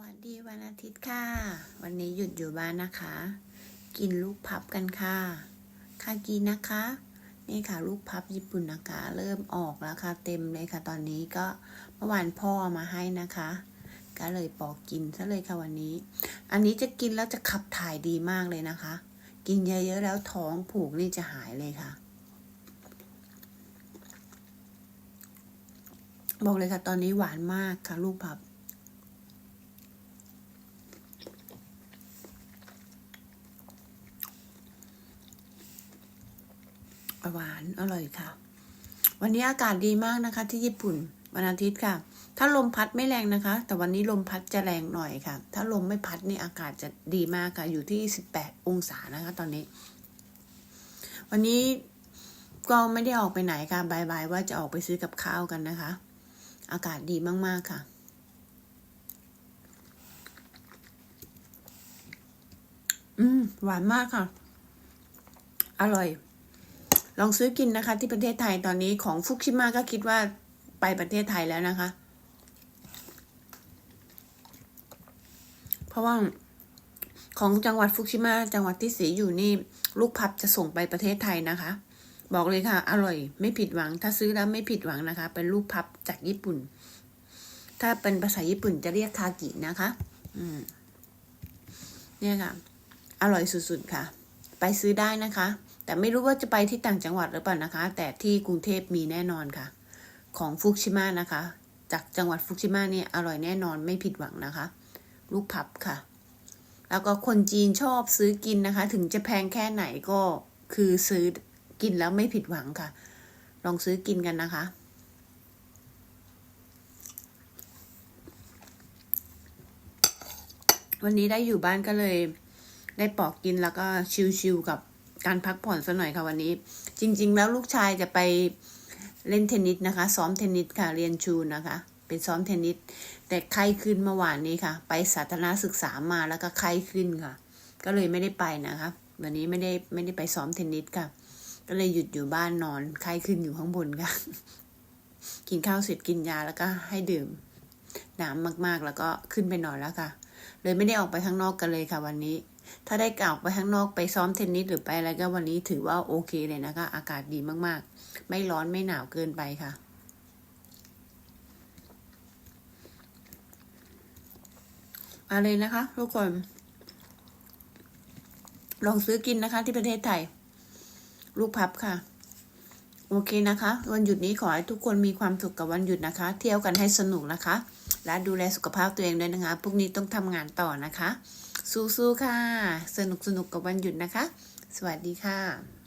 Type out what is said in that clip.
วัสดีวันอาทิตย์ค่ะ วันนี้หยุดอยู่บ้านนะคะ กินลูกพับกันค่ะคากินนะคะ นี่ค่ะลูกพับญี่ปุ่นนะคะ เริ่มออกแล้วค่ะ เต็มเลยค่ะ ตอนนี้ก็เมื่อวานพ่ออามาให้นะคะ ก็เลยปอกกินซะเลยค่ะวันนี้ อันนี้จะกินแล้วจะขับถ่ายดีมากเลยนะคะ กินเยอะๆแล้วท้องผูกนี่จะหายเลยค่ะ บอกเลยค่ะตอนนี้หวานมากค่ะ ลูกพับ หวานอร่อยค่ะ วันนี้อากาศดีมากนะคะ ที่ญี่ปุ่นวันอาทิตย์ค่ะ ถ้าลมพัดไม่แรงนะคะ แต่วันนี้ลมพัดจะแรงหน่อยค่ะ ถ้าลมไม่พัดนี่อากาศจะดีมากค่ะ อยู่ที่สิบแปดองศานะคะ ตอนนี้ วันนี้ก็ไม่ได้ออกไปไหนค่ะบายบายว่าจะออกไปซื้อกับข้าวกันนะคะ อากาศดีมาก ๆ ค่ะ อืม หวานมากค่ะ อร่อย ลองซื้อกินนะคะ ที่ประเทศไทยตอนนี้ของฟุกชิมาก็คิดว่าไปประเทศไทยแล้วนะคะ เพราะว่าของจังหวัดฟุกชิมาจังหวัดที่สีอยู่นี่ลูกพับจะส่งไปประเทศไทยนะคะ บอกเลยค่ะ อร่อย ไม่ผิดหวัง ถ้าซื้อแล้วไม่ผิดหวังนะคะ เป็นลูกพับจากญี่ปุ่น ถ้าเป็นภาษาญี่ปุ่นจะเรียกคากินะคะ อืมเนี่ยค่ะ อร่อยสุดๆค่ะ ไปซื้อได้นะคะ แต่ไม่รู้ว่าจะไปที่ต่างจังหวัดหรือเปล่านะคะ แต่ที่กรุงเทพมีแน่นอนค่ะ ของฟุกชิมานะคะ จากจังหวัดฟุกชิมาเนี่ยอร่อยแน่นอนไม่ผิดหวังนะคะ ลูกพับค่ะ แล้วก็คนจีนชอบซื้อกินนะคะ ถึงจะแพงแค่ไหนก็คือซื้อกินแล้วไม่ผิดหวังค่ะ ลองซื้อกินกันนะคะวันนี้ได้อยู่บ้านก็เลย ได้ปอกกินแล้วก็ชิลๆกับ การพักผ่อนสักหน่อยค่ะวันนี้ จริง ๆ แล้วลูกชายจะไปเล่นเทนนิสนะคะ ซ้อมเทนนิสค่ะเรียนชูนะคะ เป็นซ้อมเทนนิสแต่ไข้ขึ้นเมื่อวานนี้ค่ะ ไปสาธารณศึกษามาแล้วก็ไข้ขึ้นค่ะ ก็เลยไม่ได้ไปนะคะ วันนี้ไม่ได้ไม่ได้ไปซ้อมเทนนิสค่ะ ก็เลยหยุดอยู่บ้านนอนไข้ขึ้นอยู่ข้างบนค่ะ กินข้าวเสร็จกินยาแล้วก็ให้ดื่มน้ำมากๆ แล้วก็ขึ้นไปนอนแล้วค่ะ เลยไม่ได้ออกไปข้างนอกกันเลยค่ะวันนี้ ถ้าได้กล่าวไปข้างนอกไปซ้อมเทนนิสหรือไปอะไรก็วันนี้ถือว่าโอเคเลยนะคะ อากาศดีมากๆ ไม่ร้อนไม่หนาวเกินไปค่ะมาเลยนะคะทุกคน ลองซื้อกินนะคะที่ประเทศไทย ลูกพับค่ะ โอเคนะคะ วันหยุดนี้ขอให้ทุกคนมีความสุขกับวันหยุดนะคะ เที่ยวกันให้สนุกนะคะ และดูแลสุขภาพตัวเองด้วยนะคะพรุ่งนี้ต้องทำงานต่อนะคะ สู้ๆค่ะ สนุกสนุกกับวันหยุดนะคะ สวัสดีค่ะ